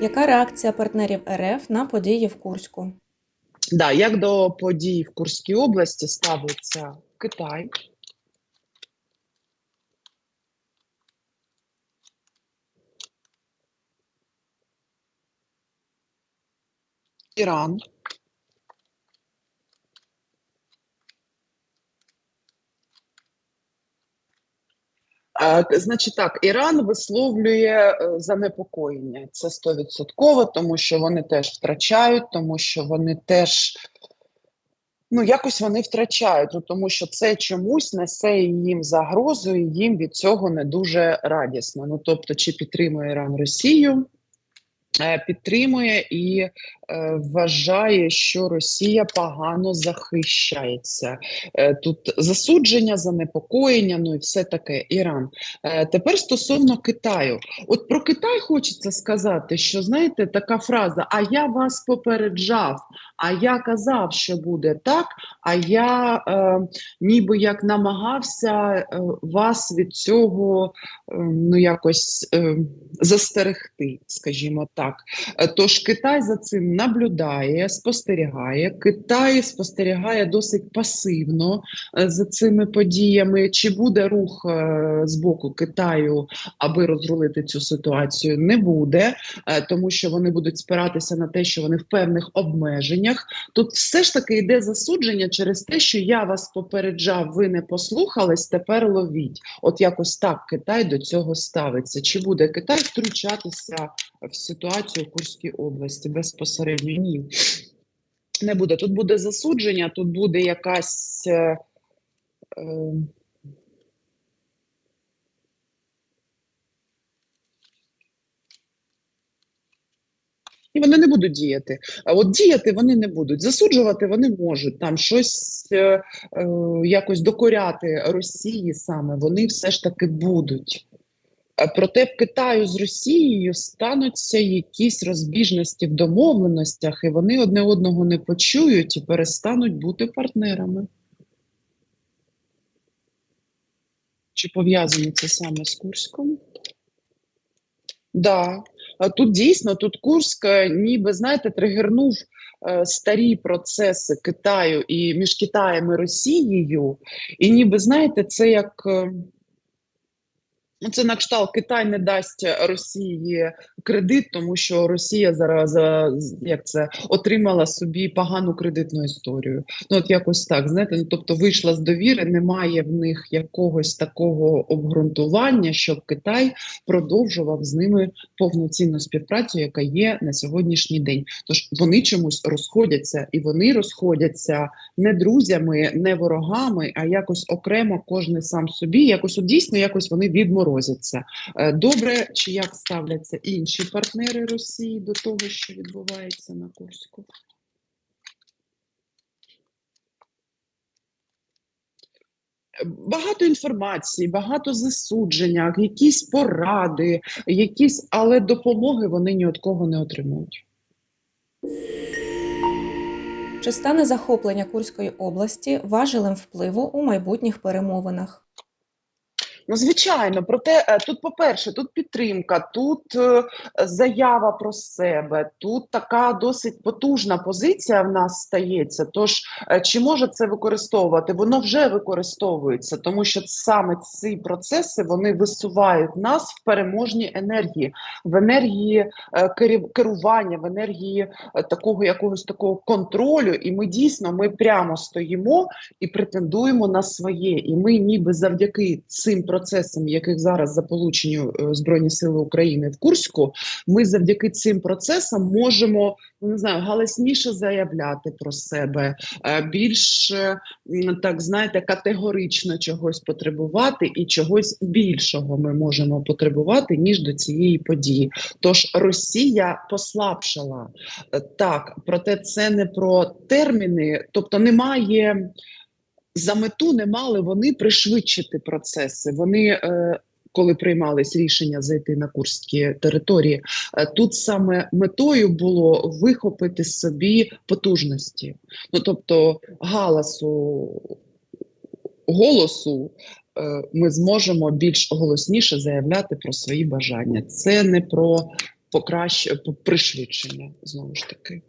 Яка реакція партнерів РФ на події в Курську? Да, як до подій в Курській області ставиться Китай? Іран. Е, Значить так, Іран висловлює е, занепокоєння. Це стовідсотково, тому що вони теж втрачають, тому що вони теж ну якось вони втрачають, ну, тому що це чомусь несе їм загрозу, і їм від цього не дуже радісно. Ну тобто, чи підтримує Іран Росію? Е, Підтримує і вважає, що Росія погано захищається. Е, тут засудження, занепокоєння, ну і все таке. Іран. Е, тепер стосовно Китаю, от про Китай хочеться сказати, що знаєте, така фраза: а я вас попереджав, а я казав, що буде так. А я е, ніби як намагався е, вас від цього е, ну якось е, застерегти, скажімо так. Е, Тож Китай за цим наблюдає, спостерігає. Китай спостерігає досить пасивно е, за цими подіями. Чи буде рух е, з боку Китаю, аби розрулити цю ситуацію? Не буде, е, тому що вони будуть спиратися на те, що вони в певних обмеженнях. Тут все ж таки йде засудження через те, що я вас попереджав, ви не послухались, тепер ловіть. От якось так Китай до цього ставиться. Чи буде Китай втручатися в ситуацію в Курській області безпосередньо? Ні. Не буде. Тут буде засудження, тут буде якась. Е, е, І вони не будуть діяти. А от діяти вони не будуть. Засуджувати вони можуть там щось е, е, якось докоряти Росії саме. Вони все ж таки будуть. Е, Проте в Китаю з Росією стануться якісь розбіжності в домовленостях, і вони одне одного не почують і перестануть бути партнерами. Чи пов'язано це саме з Курськом? Да. А Тут дійсно тут Курськ е, ніби знаєте тригернув е, старі процеси Китаю і між Китаєм і Росією, і ніби знаєте, це як. е, це на кшталт Китай не дасть Росії кредит, тому що Росія зараз е, як це отримала собі погану кредитну історію. Ну от якось так, знаєте, ну тобто вийшла з довіри, немає в них якогось такого обґрунтування, щоб Китай продовжував з ними повноцінну співпрацю, яка є на сьогоднішній день. Тож вони чомусь розходяться, і вони розходяться не друзями, не ворогами, а якось окремо кожен сам собі. Якось от дійсно якось вони відморозяться. Е, Добре, чи як ставляться інші партнери Росії до того, що відбувається на Курську? Багато інформації, багато засудження, якісь поради, якісь, але допомоги вони ні від кого не отримують. Чи стане захоплення Курської області важелем впливу у майбутніх перемовинах? Ну, звичайно, проте е, тут, по-перше, тут підтримка, тут е, заява про себе, тут така досить потужна позиція в нас стається. Тож, е, чи може це використовувати? Воно вже використовується, тому що саме ці процеси вони висувають нас в переможній енергії, в енергії керування, в енергії такого якогось такого контролю. І ми дійсно ми прямо стоїмо і претендуємо на своє. І ми, ніби завдяки цим процесам, яких зараз заполучені е, Збройні Сили України в Курську, ми завдяки цим процесам можемо ну, не знаю, галасніше заявляти про себе, е, більш е, так знаєте, категорично чогось потребувати, і чогось більшого ми можемо потребувати ніж до цієї події. Тож Росія послабшала Е, так, проте це не про терміни, тобто немає за мету не мали вони пришвидшити процеси. Вони, е, коли приймались рішення зайти на курські території, е, тут саме метою було вихопити собі потужності. Ну тобто галасу голосу. е, Ми зможемо більш голосніше заявляти про свої бажання. Це не про покращення, пришвидшення знову ж таки.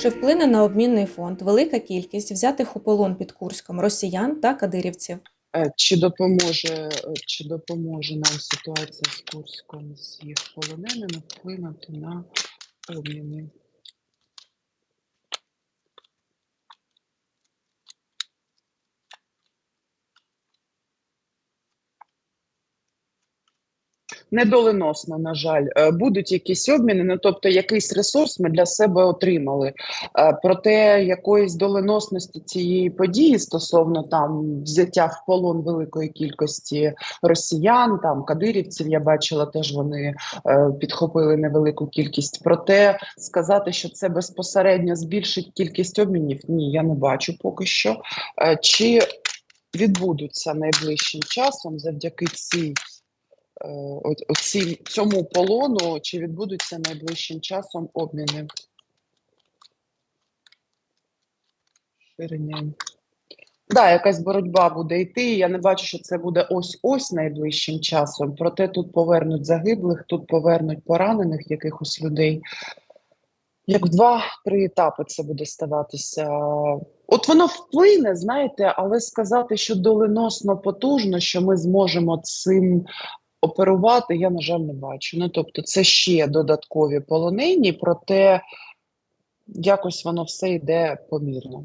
Чи вплине на обмінний фонд велика кількість взятих у полон під Курськом росіян та кадирівців? Е, Чи допоможе, е, чи допоможе нам ситуація з Курськом з їх полоненими вплинути на обміни? Недоленосно, на жаль, Е, будуть якісь обміни, ну тобто якийсь ресурс ми для себе отримали. Е, Проте якоїсь доленосності цієї події стосовно там взяття в полон великої кількості росіян, там кадирівців, я бачила, теж вони е, підхопили невелику кількість. Проте сказати, що це безпосередньо збільшить кількість обмінів, ні, я не бачу поки що. Чи відбудуться найближчим часом завдяки цій оці, цьому полону, чи відбудуться найближчим часом обміни? Ширення. Да, якась боротьба буде йти. Я не бачу, що це буде ось-ось найближчим часом. Проте тут повернуть загиблих, тут повернуть поранених якихось людей. Як два-три етапи це буде ставатися. От воно вплине, знаєте, але сказати, що доленосно потужно, що ми зможемо цим оперувати, я, на жаль, не бачу. Ну, тобто, це ще додаткові полонені, проте якось воно все йде помірно.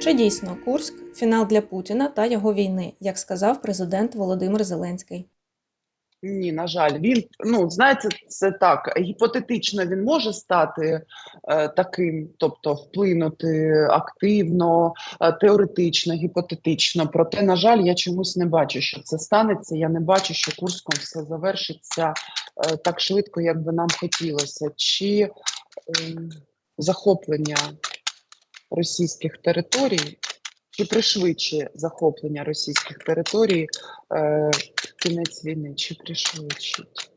Чи дійсно Курськ фінал для Путіна та його війни, як сказав президент Володимир Зеленський? Ні, на жаль, він ну знаєте, це так. Гіпотетично він може стати е, таким, тобто вплинути активно, е, теоретично, гіпотетично. Проте, на жаль, я чомусь не бачу, що це станеться. Я не бачу, що Курском все завершиться е, так швидко, як би нам хотілося. Чи е, захоплення російських територій, чи пришвидшує захоплення російських територій е, кінець війни, чи пришвидшить?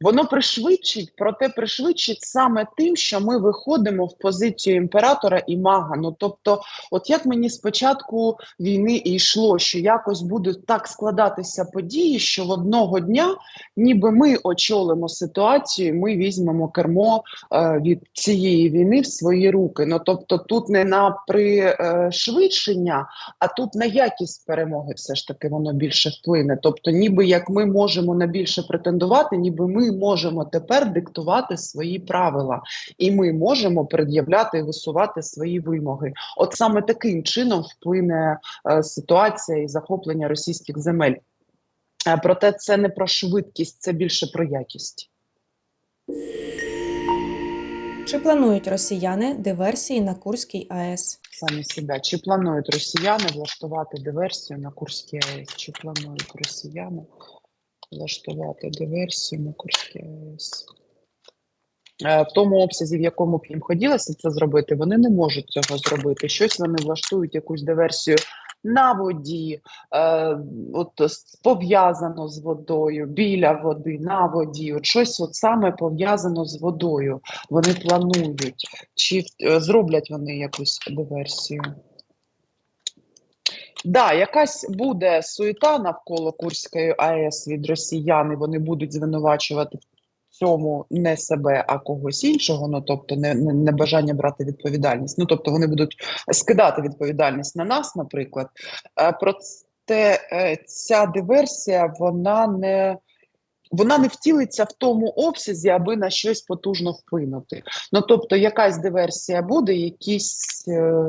Воно пришвидшить, проте пришвидшить саме тим, що ми виходимо в позицію імператора і мага. Ну тобто, от як мені спочатку війни і йшло, що якось будуть так складатися події, що в одного дня, ніби ми очолимо ситуацію, ми візьмемо кермо е, від цієї війни в свої руки. Ну тобто, тут не на пришвидшення, а тут на якість перемоги все ж таки воно більше вплине. Тобто, ніби як ми можемо на більше претендувати, ніби ми можемо тепер диктувати свої правила, і ми можемо пред'являти і висувати свої вимоги. От саме таким чином вплине е, ситуація і захоплення російських земель. Е, проте це не про швидкість, це більше про якість. Чи планують росіяни диверсії на Курській АЕС? Самі себе. Чи планують росіяни влаштувати диверсію на Курській АЕС? Чи планують росіяни влаштувати диверсію на Курській? Е, В тому обсязі, в якому б їм хотілося це зробити, вони не можуть цього зробити. Щось вони влаштують якусь диверсію на воді, е, от пов'язано з водою, біля води, на воді. От щось от саме пов'язано з водою. Вони планують. Чи е, зроблять вони якусь диверсію? Да, якась буде суета навколо Курської АЕС від росіян, і вони будуть звинувачувати в цьому не себе, а когось іншого. Ну тобто, не, не, не бажання брати відповідальність. Ну тобто, вони будуть скидати відповідальність на нас, наприклад. Е, Проте е, ця диверсія вона не. Вона не втілиться в тому обсязі, аби на щось потужно вплинути. Ну тобто, якась диверсія буде, якісь е,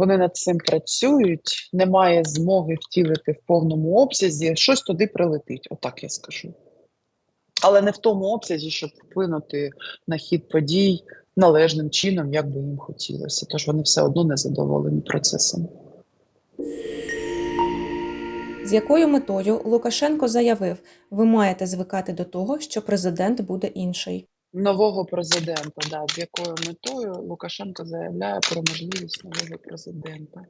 вони над цим працюють, немає змоги втілити в повному обсязі, щось туди прилетить, отак я скажу. Але не в тому обсязі, щоб вплинути на хід подій належним чином, як би їм хотілося. Тож вони все одно не задоволені процесом. З якою метою Лукашенко заявив, ви маєте звикати до того, що президент буде інший? Нового президента, да, з якою метою Лукашенко заявляє про можливість нового президента.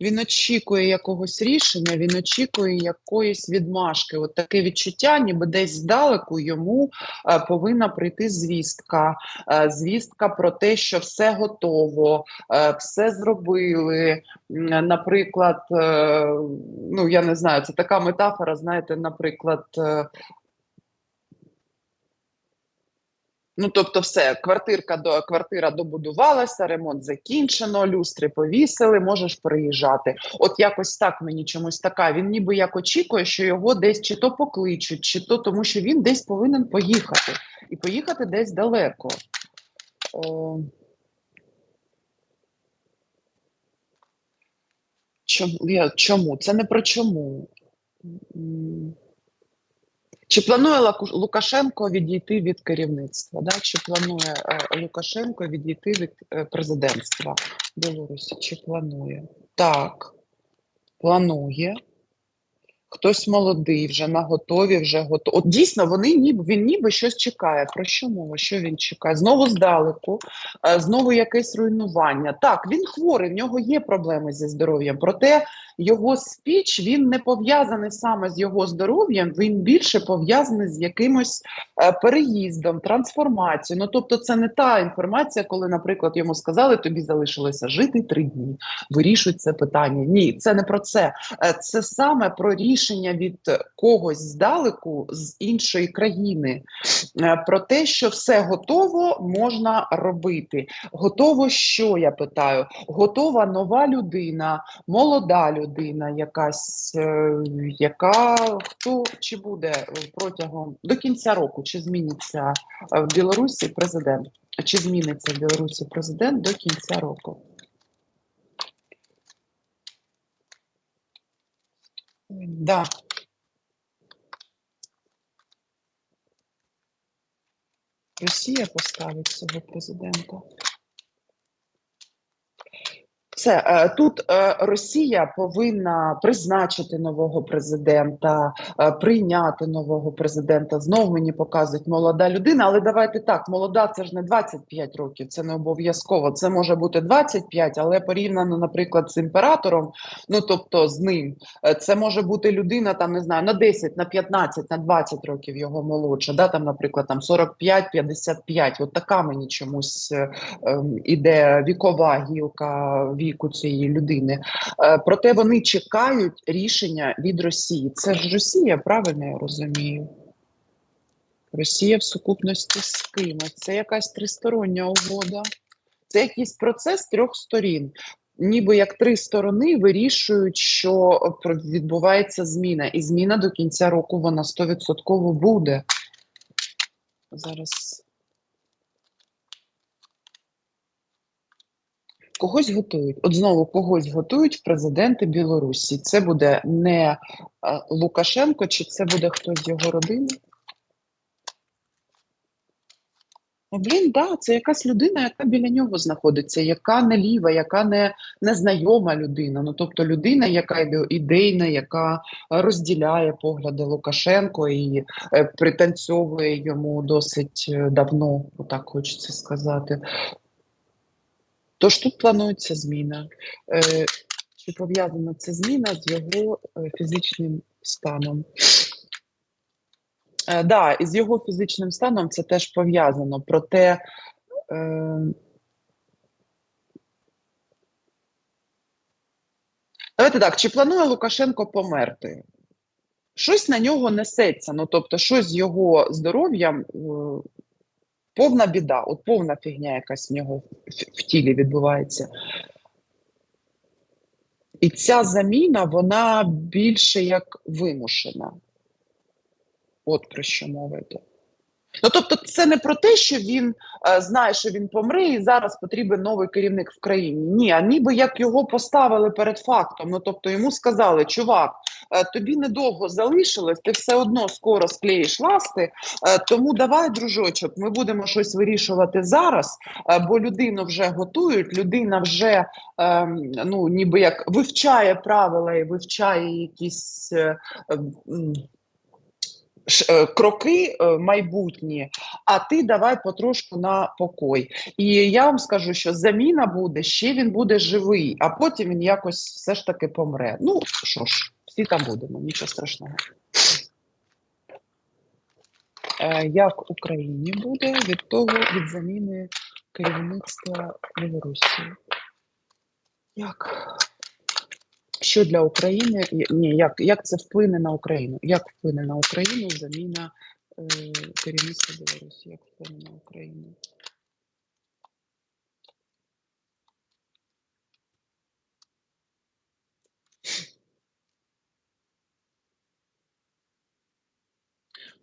Він очікує якогось рішення, він очікує якоїсь відмашки. От таке відчуття, ніби десь здалеку йому е, повинна прийти звістка. Е, звістка про те, що все готово, е, все зробили. Наприклад, ну я не знаю, це така метафора, знаєте, наприклад. е, Ну, тобто, все, квартирка до квартира добудувалася, ремонт закінчено, люстри повісили, можеш приїжджати. От якось так мені чомусь така. Він ніби як очікує, що його десь чи то покличуть, чи то тому, що він десь повинен поїхати, і поїхати десь далеко. О... Чому? Я, чому? Це не про чому. Чи планує Лукашенко відійти від керівництва? Да? Чи планує е, Лукашенко відійти від е, президентства Білорусі? Чи планує? Так, планує. Хтось молодий, вже на готові, вже готові. От дійсно, вони ніби він ніби щось чекає. Про що мова? Що він чекає? Знову здалеку, е, знову якесь руйнування. Так, він хворий, в нього є проблеми зі здоров'ям. Проте його спіч він не пов'язаний саме з його здоров'ям, він більше пов'язаний з якимось е, переїздом, трансформацією. Ну тобто, це не та інформація, коли, наприклад, йому сказали, тобі залишилося жити три дні. Вирішуй це питання. Ні, це не про це. Е, Це саме про рішення від когось здалеку з іншої країни, е, про те, що все готово можна робити. Готово, що я питаю? Готова нова людина, молода людина, якась, е, яка хто чи буде протягом до кінця року, чи зміниться е, в Білорусі президент, чи зміниться в Білорусі президент до кінця року? Да. Росія поставить свого президента. Все е, тут е, Росія повинна призначити нового президента, е, прийняти нового президента. Знов мені показують молода людина, але давайте так: молода це ж не 25 років, це не обов'язково. Це може бути 25, але порівняно, наприклад, з імператором, ну тобто з ним, це може бути людина там не знаю на 10, на 15, на 20 років його молодша. Да, там, наприклад, там 45-55. От така мені чомусь е, ем, іде вікова гілка віку цієї людини. Е, Проте вони чекають рішення від Росії. Це ж Росія, правильно я розумію? Росія в сукупності з ким? Це якась тристороння угода. Це якийсь процес трьох сторін. Ніби як три сторони вирішують, що відбувається зміна, і зміна до кінця року вона 100% буде. Зараз Когось готують. От знову когось готують в президенти Білорусі. Це буде не е, Лукашенко, чи це буде хтось з його родини? Ну, блін, да, це якась людина, яка біля нього знаходиться, яка не ліва, яка не незнайома людина. Ну тобто людина, яка ідейна, яка розділяє погляди Лукашенко і е, пританцьовує йому досить е, давно, отак хочеться сказати. Тож тут планується зміна. Е, чи пов'язана ця зміна з його е, фізичним станом? Е, да, і з його фізичним станом це теж пов'язано. Проте давайте так, чи планує Лукашенко померти? Щось на нього несеться, ну тобто, щось з його здоров'ям повна біда, от повна фігня якась в нього в, тілі відбувається. І ця заміна, вона більше як вимушена. От про що мова йде. Ну, тобто, це не про те, що він е, знає, що він помре, і зараз потрібен новий керівник в країні. Ні, а ніби як його поставили перед фактом. Ну тобто йому сказали, чувак, е, тобі недовго залишилось, ти все одно скоро склеїш ласти. Е, тому давай, дружочок, ми будемо щось вирішувати зараз, е, бо людину вже готують, людина вже е, ну, ніби як вивчає правила і вивчає якісь. Е, е, кроки е, майбутні, а ти давай потрошку на покой. І я вам скажу, що заміна буде, ще він буде живий, а потім він якось все ж таки помре. Ну що ж, всі там будемо, нічого страшного. Е, Як Україні буде від того, від заміни керівництва Білорусі? Як? Що для України? Ні, як, як це вплине на Україну? Як вплине на Україну заміна е, керівництва Білорусі? Як вплине на Україну?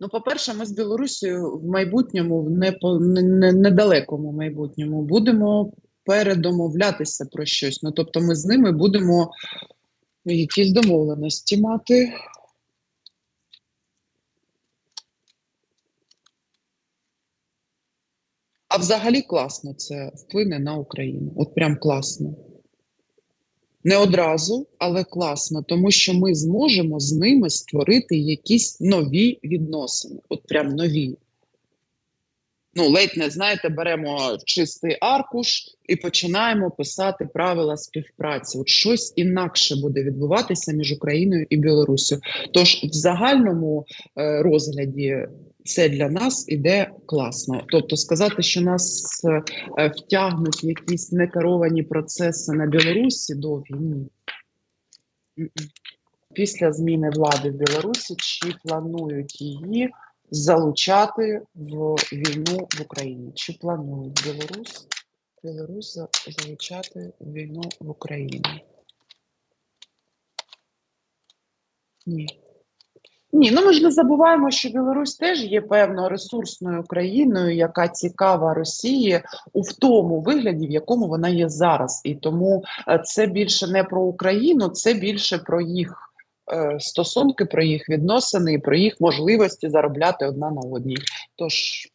Ну, по-перше, ми з Білорусією в майбутньому, в не, недалекому майбутньому, будемо передомовлятися про щось. Ну, тобто ми з ними будемо якісь домовленості мати. А взагалі класно це вплине на Україну. От прям класно. Не одразу, але класно, тому що ми зможемо з ними створити якісь нові відносини. От прям нові. Ну, ледь не знаєте, беремо чистий аркуш і починаємо писати правила співпраці. От щось інакше буде відбуватися між Україною і Білоруссю. Тож в загальному е, розгляді це для нас іде класно. Тобто сказати, що нас е, е, втягнуть якісь некеровані процеси на Білорусі довгі ні. Після зміни влади в Білорусі чи планують її залучати в війну в Україні? Чи планують Білорусь, Білорусь залучати в війну в Україні? Ні. Ні, ну ми ж не забуваємо, що Білорусь теж є певно ресурсною країною, яка цікава Росії у в тому вигляді, в якому вона є зараз. І тому е, це більше не про Україну, це більше про їх стосунки, про їх відносини і про їх можливості заробляти одна на одній. Тож